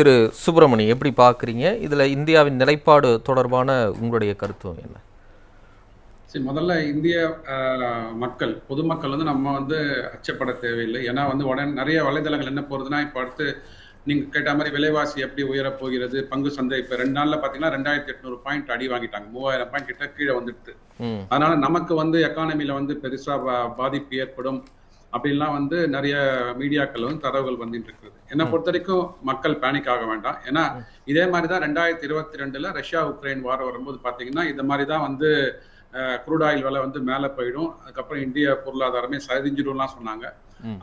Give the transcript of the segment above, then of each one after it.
திரு சுப்பிரமணி எப்படி பார்க்குறீங்க? இதில் இந்தியாவின் நிலைப்பாடு தொடர்பான உங்களுடைய கருத்துவம் என்ன? சரி முதல்ல இந்திய மக்கள் பொதுமக்கள் வந்து நம்ம வந்து அச்சப்பட தேவையில்லை. ஏன்னா வந்து உடனே நிறைய வலைதளங்கள் என்ன போறதுன்னா இப்போ அடுத்து நீங்க கேட்ட மாதிரி விலைவாசி எப்படி உயரப் போகிறது பங்கு சந்தை இப்போ ரெண்டு நாள்ல பாத்தீங்கன்னா ரெண்டாயிரத்தி எட்நூறு பாயிண்ட் அடி வாங்கிட்டாங்க. மூவாயிரம் பாயிண்ட் கிட்ட கீழே வந்துடுது. ம். அதனால நமக்கு வந்து எக்கானமில வந்து பெருசா பா- பாதிப்பு ஏற்படும். அப்படின்லாம் வந்து நிறைய மீடியாக்கள் வந்து தரவுகள் வந்துட்டு இருக்குது. என்னை பொறுத்த வரைக்கும் மக்கள் பேனிக் ஆக வேண்டாம். ஏன்னா இதே மாதிரி தான் ரெண்டாயிரத்தி இருபத்தி ரெண்டுல ரஷ்யா உக்ரைன் வாரம் வரும்போது பாத்தீங்கன்னா இந்த மாதிரி தான் வந்து குரூட் ஆயில் விலை வந்து மேலே போயிடும். அதுக்கப்புறம் இந்திய பொருளாதாரமே சரிஞ்சிடும்லாம் சொன்னாங்க.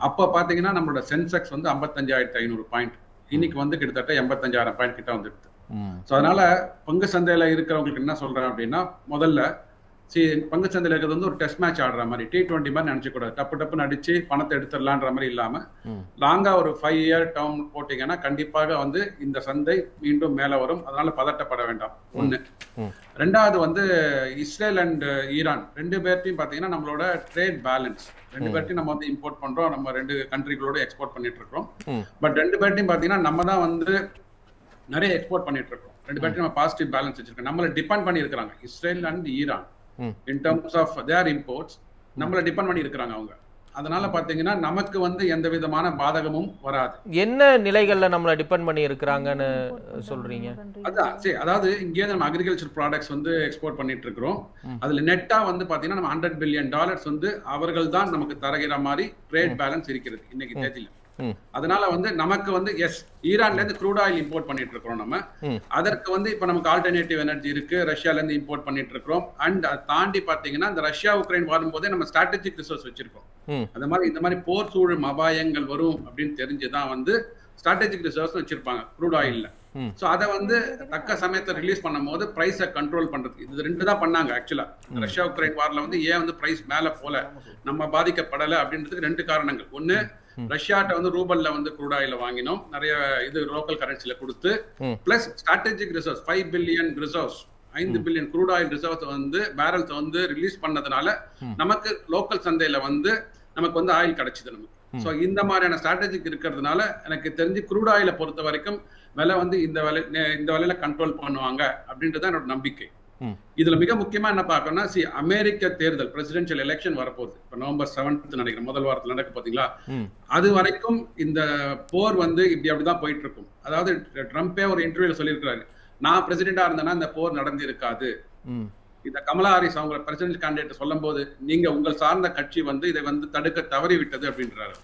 அப்போ பார்த்தீங்கன்னா நம்மளோட சென்செக்ஸ் வந்து ஐம்பத்தஞ்சாயிரத்தி ஐநூறு பாயிண்ட் இன்னைக்கு வந்து கிட்டத்தட்ட எண்பத்தஞ்சாயிரம் பாயிண்ட் கிட்ட வந்துடுது. ஸோ அதனால பங்கு சந்தையில இருக்கிறவங்களுக்கு என்ன சொல்றேன் அப்படின்னா முதல்ல சி பங்கு சந்தையில இருக்கிறது வந்து ஒரு டெஸ்ட் மேட்ச் ஆடுற மாதிரி டி டுவெண்ட்டி மாதிரி நினைச்சு கூடாது டப்பு டப்புன்னு அடிச்சு பணத்தை எடுத்துடலான்ற மாதிரி இல்லாம லாங்கா ஒரு ஃபைவ் இயர் டேர்ம் போட்டீங்கன்னா கண்டிப்பாக வந்து இந்த சந்தை மீண்டும் மேல வரும். அதனால பதட்டப்பட வேண்டாம். ஒண்ணு. ரெண்டாவது வந்து இஸ்ரேல் அண்ட் ஈரான். ரெண்டு பேர்ட்டையும் பாத்தீங்கன்னா நம்மளோட ட்ரேட் பேலன்ஸ் ரெண்டு பேர்ட்டையும் நம்ம வந்து இம்போர்ட் பண்றோம். நம்ம ரெண்டு கண்ட்ரிகளோட எக்ஸ்போர்ட் பண்ணிட்டு இருக்கோம். பட் ரெண்டு பேர்ட்டையும் பாத்தீங்கன்னா நம்ம தான் வந்து நிறைய எக்ஸ்போர்ட் பண்ணிட்டு இருக்கோம் ரெண்டு பேர்ட்டையும் நம்ம பாசிட்டிவ் பேலன்ஸ் வச்சிருக்கோம். நம்மள டிபெண்ட் பண்ணி இருக்கிறாங்க Israel and Iran. In terms of their imports நம்மள டிபெண்ட் பண்ணி இருக்கிறாங்க அவங்க. அதனால பாத்தீங்கன்னா நமக்கு வந்து எந்த விதமான பாதகமும் வராது. என்ன நிலைகள்ல நம்மளை டிபெண்ட் பண்ணி இருக்கிறாங்கன்னு சொல்றீங்க? அதான் சரி அதாவது இங்கே நம்ம அக்ரிகல்ச்சர் ப்ராடக்ட்ஸ் வந்து எக்ஸ்போர்ட் பண்ணிட்டு இருக்கிறோம். அதுல நெட்டா வந்து பாத்தீங்கன்னா நம்ம ஹண்ட்ரட் பில்லியன் டாலர்ஸ் வந்து அவர்கள் தான் நமக்கு தருகிற மாதிரி ட்ரேட் பேலன்ஸ் இருக்கிறது. இன்னைக்கு. தேதியில. அதனால வந்து நமக்கு வந்து எஸ் ஈரான்ல இருந்து க்ரூட் ஆயில் இம்போர்ட் பண்ணிட்டு இருக்கிறோம் நம்ம. அதற்கு வந்து இப்ப நமக்கு ஆல்டர்னேட்டிவ் எனர்ஜி இருக்கு ரஷ்யால இருந்து இம்போர்ட் பண்ணிட்டு இருக்கிறோம் அண்ட் அதை தாண்டி பாத்தீங்கன்னா இந்த ரஷ்யா உக்ரைன் வரும்போதே நம்ம ஸ்ட்ராட்டஜிக் ரிசோர்ஸ் வச்சிருக்கோம். அந்த மாதிரி இந்த மாதிரி போர் சூழல் அபாயங்கள் வரும் அப்படின்னு தெரிஞ்சுதான் வந்து ஸ்ட்ராட்டஜிக் ரிசர்வ்ஸ் வச்சிருப்பாங்க க்ரூட் ஆயில்ல. சோ அதை வந்து தக்க சமயத்தை ரிலீஸ் பண்ணும்போது பிரைஸை கண்ட்ரோல் பண்றதுக்கு இது ரெண்டு தான் பண்ணாங்க ஆக்சுவலா ரஷ்யா உக்ரைன் வார்ல வந்து ஏன் வந்து பிரைஸ் மேல போல நம்ம பாதிக்கப்படல அப்படின்றதுக்கு ரெண்டு காரணங்கள் ம். ரஷ்யாட்ட வந்து ரூபல்ல வந்து க்ரூட் ஆயில வாங்கினோம் நிறைய இது லோக்கல் கரன்சில கொடுத்து. Plus strategic reserves five billion reserves ஐந்து பில்லியன் க்ரூட் ஆயில் ரிசர்வ்ஸ் வந்து பேரல்ஸ் வந்து ரிலீஸ் பண்ணதுனால. நமக்கு லோக்கல் சந்தையில வந்து நமக்கு வந்து ஆயில் கிடைச்சது நமக்கு. சோ இந்த மாதிரியான ஸ்ட்ராட்டஜிக் இருக்கிறதுனால எனக்கு தெரிஞ்சு க்ரூட் ஆயில பொறுத்த வரைக்கும் விலை வந்து இந்த விலை இந்த விலையில கண்ட்ரோல் பண்ணுவாங்க அப்படின்றது என்னோட நம்பிக்கை. இதுல மிக முக்கியமா என்ன பார்க்கணும்னா சி அமெரிக்க தேர்தல் பிரசிடென்ஷியல் எலெக்ஷன் வரப்போகுது. இப்ப நவம்பர் செவன்த் நினைக்கிறேன் முதல் வாரத்துல நடக்க பாத்தீங்களா அது வரைக்கும் இந்த போர் வந்து இப்படி அப்படிதான் போயிட்டு இருக்கும் அதாவது ட்ரம்ப்பே ஒரு இன்டர்வியூல சொல்லியிருக்கிறாரு. நான் பிரசிடென்டா இருந்தேன்னா இந்த போர் நடந்து இருக்காது ம். இந்த கமலா ஹாரிஸ் அவங்க பிரசிடென்ட் கேண்டிடேட் சொல்லும் போது நீங்க உங்கள் சார்ந்த கட்சி வந்து இதை வந்து தடுக்க தவறி விட்டது அப்படின்றாரு.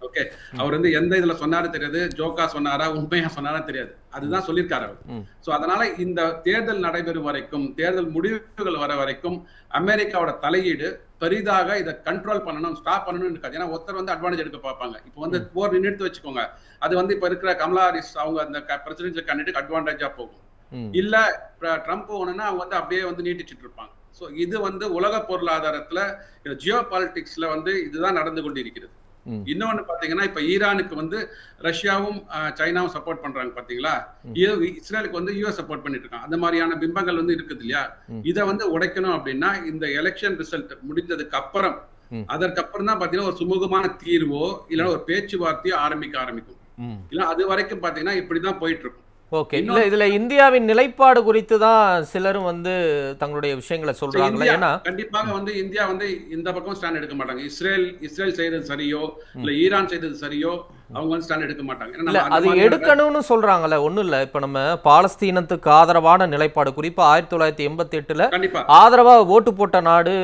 ஓகே அவர் வந்து எந்த இதுல சொன்னாரு தெரியாது. ஜோக்கா சொன்னாரா உண்மையா சொன்னாரா தெரியாது. அதுதான் சொல்லியிருக்காரு அவர். சோ அதனால இந்த தேர்தல் நடைபெறும் வரைக்கும் தேர்தல் முடிவுகள் வர வரைக்கும் அமெரிக்காவோட தலையீடு பெரிதாக இதை கண்ட்ரோல் பண்ணணும் ஸ்டாப் பண்ணணும்னு இருக்காது. ஏன்னா ஒருத்தர் வந்து அட்வான்டேஜ் எடுக்க பார்ப்பாங்க. இப்போ வந்து போர் நின்றுட்டு வச்சுக்கோங்க. அது வந்து இப்ப இருக்கிற கமலா ஹாரிஸ் அவங்க அந்த பிரசிடென்ட் கேண்டிடேட் அட்வான்டேஜா போகும். இல்ல ட்ர- ட்ரம்ப் ஒண்ணுன்னா அவங்க வந்து அப்படியே வந்து நீட்டிச்சிட்டு இருப்பாங்க. சோ இது வந்து உலக பொருளாதாரத்துல ஜியோ பாலிடிக்ஸ்ல வந்து இதுதான் நடந்து கொண்டு இருக்கிறது. இன்னொன்னு பாத்தீங்கன்னா இப்ப ஈரானுக்கு வந்து ரஷ்யாவும் சைனாவும் சப்போர்ட் பண்றாங்க பாத்தீங்களா? இஸ்ரேலுக்கு வந்து யூஎஸ் சப்போர்ட் பண்ணிட்டு இருக்காங்க. அந்த மாதிரியான பிம்பங்கள் வந்து இருக்குது இல்லையா. இதை வந்து உடைக்கணும் அப்படின்னா இந்த எலெக்ஷன் ரிசல்ட் முடிந்ததுக்கு அப்புறம். அதற்கப்புறம் தான் பாத்தீங்கன்னா ஒரு சுமூகமான தீர்வோ இல்லைன்னா ஒரு பேச்சுவார்த்தையோ ஆரம்பிக்க ஆரம்பிக்கும். இல்ல அது வரைக்கும் பாத்தீங்கன்னா இப்படிதான் போயிட்டு இருக்கும். ஓகே. இல்ல இதுல இந்தியாவின் நிலைப்பாடு குறித்து தான் சிலரும் வந்து தங்களுடைய விஷயங்களை சொல்றாங்களே. இந்தியா ஏன்னா கண்டிப்பாக வந்து இந்தியா வந்து இந்த பக்கம் ஸ்டாண்ட் எடுக்க மாட்டாங்க. இஸ்ரேல் இஸ்ரேல் செய்தது சரியோ இல்ல ஈரான் செய்தது சரியோ அவங்க வந்து ஸ்டாண்ட் எடுக்க மாட்டாங்க. அது எடுக்கணும்னு சொல்றாங்கல்ல ஒண்ணும் இல்ல. இப்ப நம்ம பாலஸ்தீனத்துக்கு ஆதரவான நிலைப்பாடு குறிப்பா ஆயிரத்தி தொள்ளாயிரத்தி எண்பத்தி எட்டுல ஆதரவா ஓட்டு போட்ட நாடு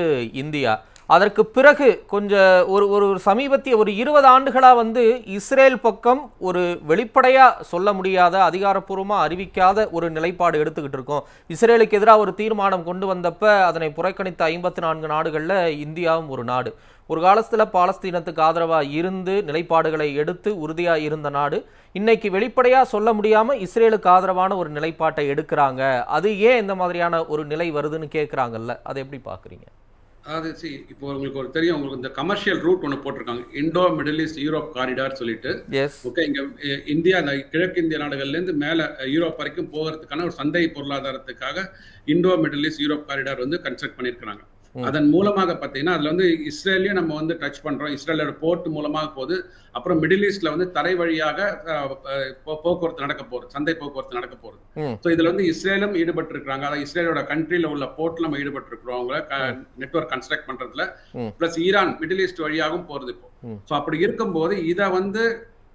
இந்தியா. அதற்கு பிறகு கொஞ்சம் ஒரு ஒரு சமீபத்திய ஒரு இருபது ஆண்டுகளாக வந்து இஸ்ரேல் பக்கம் ஒரு வெளிப்படையாக சொல்ல முடியாத அதிகாரப்பூர்வமாக அறிவிக்காத ஒரு நிலைப்பாடு எடுத்துக்கிட்டு இருக்கோம். இஸ்ரேலுக்கு எதிராக ஒரு தீர்மானம் கொண்டு வந்தப்ப அதனை புறக்கணித்த ஐம்பத்தி நான்கு நாடுகளில் இந்தியாவும் ஒரு நாடு. ஒரு காலத்தில் பாலஸ்தீனத்துக்கு ஆதரவாக இருந்து நிலைப்பாடுகளை எடுத்து உறுதியாக இருந்த நாடு. இன்னைக்கு வெளிப்படையாக சொல்ல முடியாமல் இஸ்ரேலுக்கு ஆதரவான ஒரு நிலைப்பாட்டை எடுக்கிறாங்க. அது ஏன் இந்த மாதிரியான ஒரு நிலை வருதுன்னு கேட்குறாங்கல்ல அதை எப்படி பார்க்குறீங்க அதாவது see, இப்போ உங்களுக்கு ஒரு தெரியும் உங்களுக்கு இந்த கமர்ஷியல் ரூட் ஒன்று போட்டிருக்காங்க. Indo Middle East Europe corridor சொல்லிட்டு. ஓகே இங்க இந்தியா இந்த கிழக்கு இந்திய நாடுகள்ல இருந்து மேல யூரோப் வரைக்கும் போகிறதுக்கான ஒரு சந்தை பொருளாதாரத்துக்காக Indo Middle East Europe corridor வந்து கன்ஸ்ட்ரக்ட் பண்ணியிருக்காங்க அதன் மூலமாக பார்த்தீங்கன்னா அதுல வந்து இஸ்ரேலையும் நம்ம வந்து டச் பண்றோம். இஸ்ரேலோட போர்ட் மூலமாக போகுது. அப்புறம் மிடில் ஈஸ்ட்ல வந்து தரை வழியாக போக்குவரத்து நடக்க போகுது. சந்தை போக்குவரத்து நடக்க போகுது. ஸோ இதுல வந்து இஸ்ரேலும் ஈடுபட்டு இருக்காங்க அதாவது இஸ்ரேலோட கண்ட்ரில உள்ள போர்ட்ல நம்ம ஈடுபட்டு இருக்கிறோம் அவங்க நெட்வொர்க் கன்ஸ்ட்ரக்ட் பண்றதுல. பிளஸ் ஈரான் மிடில் ஈஸ்ட் வழியாகவும் போறது இப்போ. ஸோ அப்படி இருக்கும்போது இதை வந்து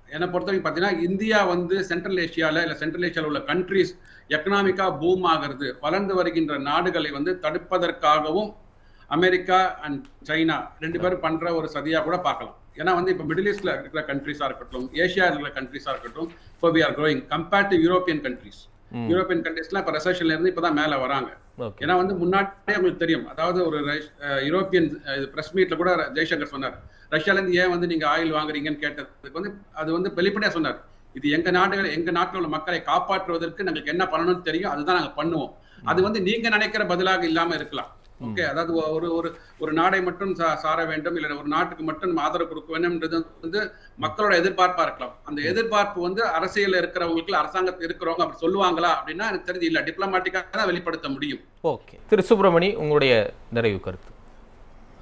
என்னை பொறுத்தவரைக்கும் பார்த்தீங்கன்னா இந்தியா வந்து சென்ட்ரல் ஏஷியால இல்ல சென்ட்ரல் ஏஷியால உள்ள கண்ட்ரிஸ் எக்கனாமிக்கா பூம் ஆகிறது வளர்ந்து வருகின்ற நாடுகளை வந்து தடுப்பதற்காகவும் அமெரிக்கா அண்ட் சைனா ரெண்டு பேரும் பண்ற ஒரு சதியா கூட பார்க்கலாம். ஏன்னா வந்து இப்போ மிடில் ஈஸ்ட்ல இருக்கிற கண்ட்ரிஸா இருக்கட்டும் ஏஷியா இருக்கிற கண்ட்ரிஸா இருக்கட்டும் இப்போ we are growing compared to European countries. European கண்ட்ரிஸ்லாம் இப்போ ரெசர்ஷன்ல இருந்து இப்பதான் மேல வராங்க. ஏன்னா வந்து முன்னாடியே உங்களுக்கு தெரியும். அதாவது ஒரு யூரோப்பியன் பிரஸ் மீட்ல கூட ஜெய்சங்கர் சொன்னார். ரஷ்யால இருந்து ஏன் வந்து நீங்க ஆயில் வாங்குறீங்கன்னு கேட்டதுக்கு வந்து அது வந்து வெளிப்படையா சொன்னார். இது எங்க நாடுகள் எங்க நாட்டில் உள்ள மக்களை காப்பாற்றுவதற்கு நமக்கு என்ன பண்ணணும்னு தெரியும். அதுதான் நாங்க பண்ணுவோம். அது வந்து நீங்க நினைக்கிற பதிலாக இல்லாம இருக்கலாம். ஓகே அதாவது ஒரு ஒரு ஒரு நாடை மட்டும் சார வேண்டும் இல்லை ஒரு நாட்டுக்கு மட்டும் ஆதரவு கொடுக்க வேண்டும்ன்றது வந்து மக்களோட எதிர்பார்ப்பா இருக்கலாம். அந்த எதிர்பார்ப்பு வந்து அரசியல் இருக்கிறவங்களுக்கு அரசாங்கத்தில் இருக்கிறவங்க அப்படி சொல்லுவாங்களா அப்படின்னா எனக்கு தெரிஞ்சு இல்ல டிப்ளமாட்டிக்காக தான் வெளிப்படுத்த முடியும். ஓகே. திரு சுப்பிரமணி உங்களுடைய நிறைவு கருத்து?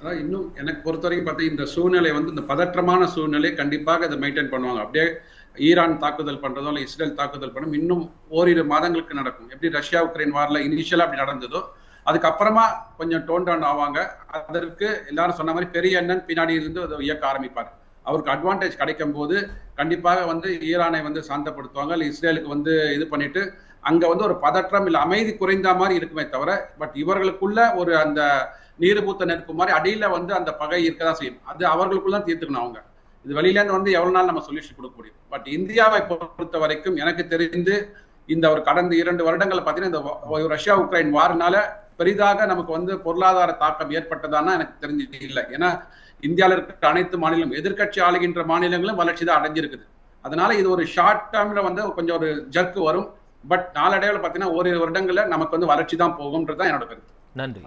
அதான் இன்னும் எனக்கு பொறுத்த வரைக்கும் பார்த்தா இந்த சூழ்நிலை வந்து இந்த பதற்றமான சூழ்நிலை கண்டிப்பாக இதை மெயின்டைன் பண்ணுவாங்க. அப்படியே ஈரான் தாக்குதல் பண்றதோ இல்லை இஸ்ரேல் தாக்குதல் பண்ணும் இன்னும் ஓரிரு மாதங்களுக்கு நடக்கும். எப்படி ரஷ்யா உக்ரைன் வார்ல இனிஷியலா அப்படி நடந்ததோ அதுக்கப்புறமா கொஞ்சம் டோன் டவுன் ஆவாங்க. அதற்கு எல்லாரும் சொன்ன மாதிரி பெரிய அண்ணன் பின்னாடி இருந்து அதை இயக்க ஆரம்பிப்பார். அவருக்கு அட்வான்டேஜ் கிடைக்கும் போது கண்டிப்பாக வந்து ஈரானை வந்து சாந்தப்படுத்துவாங்க இல்லை இஸ்ரேலுக்கு வந்து இது பண்ணிட்டு அங்க வந்து ஒரு பதற்றம் இல்லை அமைதி குறைந்த மாதிரி இருக்குமே தவிர பட் இவர்களுக்குள்ள ஒரு அந்த நீருபூத்த நெருப்பு மாதிரி அடியில வந்து அந்த பகை இருக்கதான் செய்யும். அது அவர்களுக்குள்ள தான் தீர்த்துக்கணும் அவங்க. இது வெளியிலேருந்து வந்து எவ்வளவு நாள் நம்ம சொல்யூஷன் கொடுக்க முடியும்? பட் இந்தியாவை பொறுத்த வரைக்கும் எனக்கு தெரிந்து இந்த ஒரு கடந்த இரண்டு வருடங்கள் பார்த்தீங்கன்னா இந்த ரஷ்யா உக்ரைன் வாரினால பெரிதாக நமக்கு வந்து பொருளாதார தாக்கம் ஏற்பட்டதானா எனக்கு தெரிஞ்சு இல்லை. ஏன்னா இந்தியாவில் இருக்கிற அனைத்து மாநிலம் எதிர்க்கட்சி ஆளுகின்ற மாநிலங்களும் வளர்ச்சி தான் அடைஞ்சிருக்குது. அதனால இது ஒரு ஷார்ட் டேர்ம்ல வந்து கொஞ்சம் ஒரு ஜர்க்கு வரும். பட் நாளடைவில் பார்த்தீங்கன்னா ஓரிரு வருடங்களில் நமக்கு வந்து வளர்ச்சி தான் போகும்ன்றது தான் என்னோட கருத்து. நன்றி.